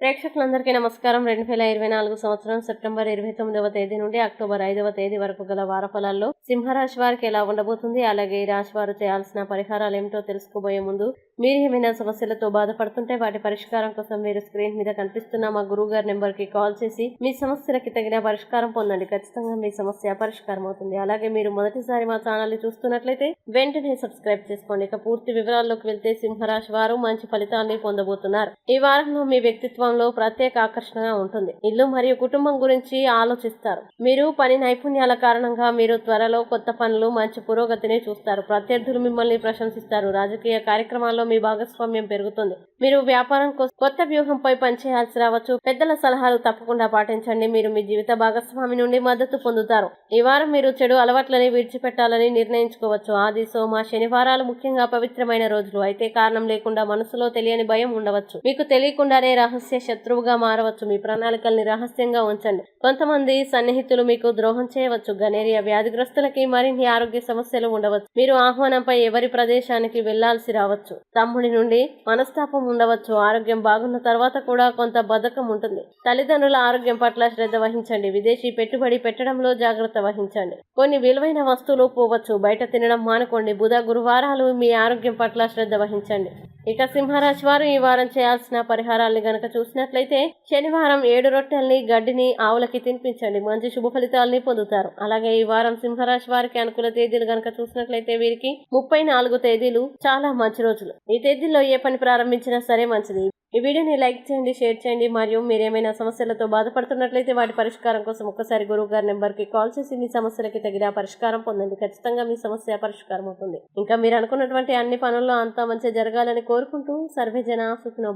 ప్రేక్షకులందరికీ నమస్కారం. రెండు వేల ఇరవై నాలుగు సంవత్సరం సెప్టెంబర్ ఇరవై తొమ్మిదవ తేదీ నుండి అక్టోబర్ ఐదవ తేదీ వరకు గల వారఫలాల్లో సింహరాశి వారికి ఎలా ఉండబోతుంది అలాగే ఈ రాశి వారు చేయాల్సిన పరిహారాలు ఏమిటో తెలుసుకోబోయే ముందు మీరు ఏమైనా సమస్యలతో బాధపడుతుంటే వాటి పరిష్కారం కోసం మీరు స్క్రీన్ మీద కనిపిస్తున్న మా గురువు గారి నెంబర్కి కాల్ చేసి మీ సమస్యలకి తగిన పరిష్కారం పొందండి. ఖచ్చితంగా మీ సమస్య పరిష్కారం అవుతుంది. అలాగే మీరు మొదటిసారి మా ఛానల్ చూస్తున్నట్లయితే వెంటనే సబ్స్క్రైబ్ చేసుకోండి. ఇక పూర్తి వివరాల్లోకి వెళ్తే సింహరాశి వారు మంచి ఫలితాన్ని పొందబోతున్నారు. ఈ వారంలో మీ వ్యక్తిత్వం సందర్భంలో ప్రత్యేక ఆకర్షణగా ఉంటుంది. ఇల్లు మరియు కుటుంబం గురించి ఆలోచిస్తారు. మీరు పని నైపుణ్యాల కారణంగా మీరు త్వరలో కొత్త పనులు మంచి పురోగతిని చూస్తారు. ప్రత్యర్థులు మిమ్మల్ని ప్రశంసిస్తారు. రాజకీయ కార్యక్రమాల్లో మీ భాగస్వామ్యం పెరుగుతుంది. మీరు వ్యాపారం కోసం కొత్త వ్యూహంపై పనిచేయాల్సి రావచ్చు. పెద్దల సలహాలు తప్పకుండా పాటించండి. మీరు మీ జీవిత భాగస్వామి నుండి మద్దతు పొందుతారు. ఈ వారం మీరు చెడు అలవాట్లని విడిచిపెట్టాలని నిర్ణయించుకోవచ్చు. ఆది సోమ శనివారాలు ముఖ్యంగా పవిత్రమైన రోజులు. అయితే కారణం లేకుండా మనసులో తెలియని భయం ఉండవచ్చు. మీకు తెలియకుండానే రహస్య శత్రువుగా మారవచ్చు. మీ ప్రణాళికల్ని రహస్యంగా ఉంచండి. కొంతమంది సన్నిహితులు మీకు ద్రోహం చేయవచ్చు. గనేరియా వ్యాధిగ్రస్తులకి మరిన్ని ఆరోగ్య సమస్యలు ఉండవచ్చు. మీరు ఆహ్వానంపై ఎవరి ప్రదేశానికి వెళ్ళాల్సి రావచ్చు? తమ్ముడి నుండి మనస్తాపం ఉండవచ్చు. ఆరోగ్యం బాగున్న తర్వాత కూడా కొంత బద్ధకం ఉంటుంది. తల్లిదండ్రుల ఆరోగ్యం పట్ల శ్రద్ధ వహించండి. విదేశీ పెట్టుబడి పెట్టడంలో జాగ్రత్త వహించండి. కొన్ని విలువైన వస్తువులు పోవచ్చు. బయట తినడం మానుకోండి. బుధ గురువారాలు మీ ఆరోగ్యం పట్ల శ్రద్ధ వహించండి. ఇక సింహరాశి వారు ఈ వారం చేయాల్సిన పరిహారాల్ని గనక చూసినట్లయితే శనివారం ఏడు రొట్టెల్ని గడ్డిని ఆవులకి తినిపించండి. మంచి శుభ ఫలితాలని పొందుతారు. అలాగే ఈ వారం సింహరాశి వారికి అనుకూల తేదీలు గనక చూసినట్లయితే వీరికి ముప్పై నాలుగు తేదీలు చాలా మంచి రోజులు. ఈ తేదీల్లో ఏ పని ప్రారంభించినా సరే మంచిది. ఈ వీడియోని లైక్ చేయండి షేర్ చేయండి. మరియు మీరు ఏమైనా సమస్యలతో బాధపడుతున్నట్లయితే వాటి పరిష్కారం కోసం ఒక్కసారి గురువు గారి నెంబర్కి కాల్ చేసి మీ సమస్యలకి తగిన పరిష్కారం పొందండి. ఖచ్చితంగా మీ సమస్య పరిష్కారం అవుతుంది. ఇంకా మీరు అనుకున్నటువంటి అన్ని పనుల్లో అంతా మంచిగా జరగాలని కోరుకుంటూ సర్వే జన సుఖినో